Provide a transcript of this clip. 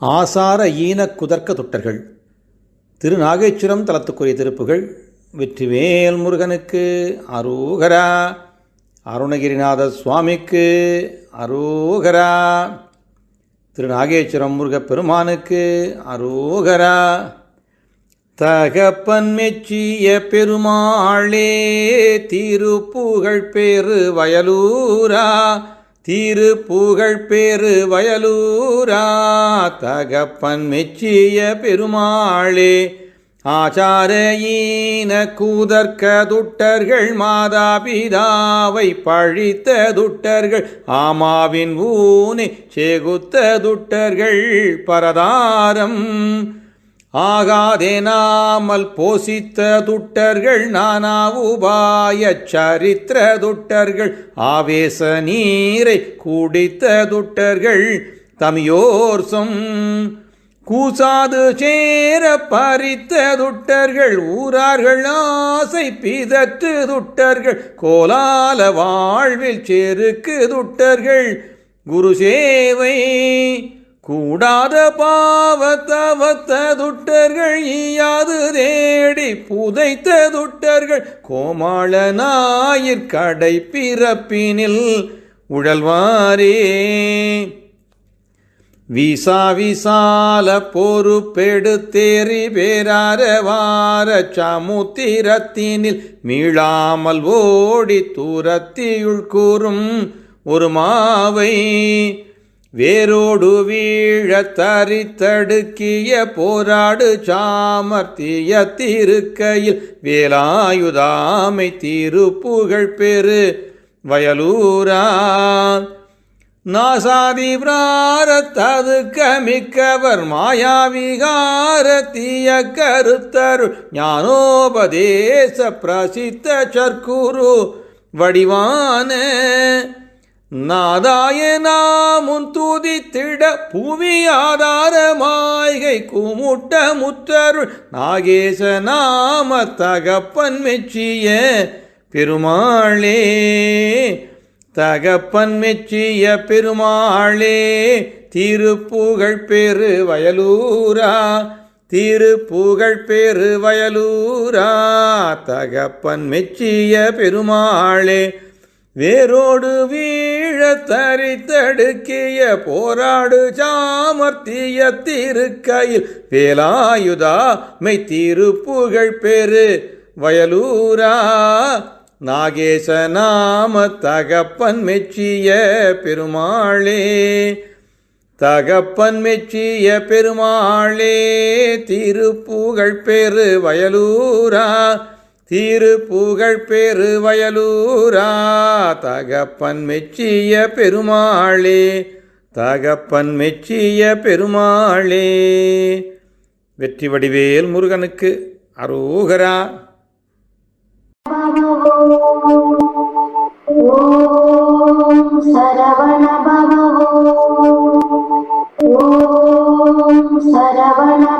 ஆசார ஈன குதர்க்க தொட்டர்கள். திருநாகேஸ்வரம் தலத்துக்குரிய திருப்புகள் வெற்றிவேல் முருகனுக்கு அரோகரா அருணகிரிநாத சுவாமிக்கு அரோகரா. திரு நாகேஸ்வரம் முருகப்பெருமானுக்கு அரோகரா. தகப்பன் மெச்சிய பெருமாளே திருப்புகழ் பேரு வயலூரா. திருப்புகழ் பேரு வயலூரா. தகப்பன் மெச்சிய பெருமாளே ஆச்சாரயீன கூதர்க்க துட்டர்கள் மாதாபிதாவை பழித்த துட்டர்கள் ஆமாவின் ஊனை சேகுத்த துட்டர்கள் பரதாரம். ஆகாதே நாமல் போசித்த துட்டர்கள் நானா உபாய சரித்திர துட்டர்கள் ஆவேச நீரை குடித்த துட்டர்கள் தமியோர்சம் கூசாது சேர பறித்த துட்டர்கள் ஊரார்கள் ஆசை பிதற்று துட்டர்கள் கோலால வாழ்வில் செருக்கு துட்டர்கள். குரு சேவை கூடாத பாவத்தவத்த துட்டர்கள் ஈயாது தேடி புதைத்த துட்டர்கள். கோமாள ஞாயிற்கடை பிறப்பினில் உழல்வாரே. விசா விசால பொறுப்பெடுத்தேறி பேரார சமுத்திரத்தினில் மீளாமல் ஓடி தூரத்தியுள் கூறும் ஒரு மாவை வேரோடு வீழ தரித்தடுக்கிய போராடு சாமர்த்திய திருக்கையில் வேலாயுதாமை திருப்புகழ் பெரு வயலூரான் நாசாதி பிராரத்தது கமிக்கவர் மாயாவிகார தீய கருத்தரு ஞானோபதேச பிரசித்த சர்க்குரு வடிவான நாதாய நாமுன் துதித்திட புவி ஆதார மாய்கை குமுட்ட முத்தருள் நாகேச நாம தகப்பன் மெச்சிய பெருமாளே. தகப்பன் மெச்சிய பெருமாளே திருப்புகழ் பேரு வயலூரா திருப்புகழ் பேரு வயலூரா. தகப்பன் மெச்சிய பெருமாளே வேரோடு வீழ தரித்தடுக்கிய போராடு சாமர்த்திய திருக்கையில் வேலாயுதா மெய் திருப்புகழ் பேரு வயலூரா. நாகேச நாம தகப்பன் மெச்சிய பெருமாளே தகப்பன் மெச்சிய பெருமாளே திருப்புகழ் பெரு வயலூரா திருப்புகழ் பெரு வயலூரா தகப்பன் மெச்சிய பெருமாளே தகப்பன் மெச்சிய பெருமாளே. வெற்றி வடிவேல் முருகனுக்கு அரோகரா. Saravana Om Saravana Bhavavo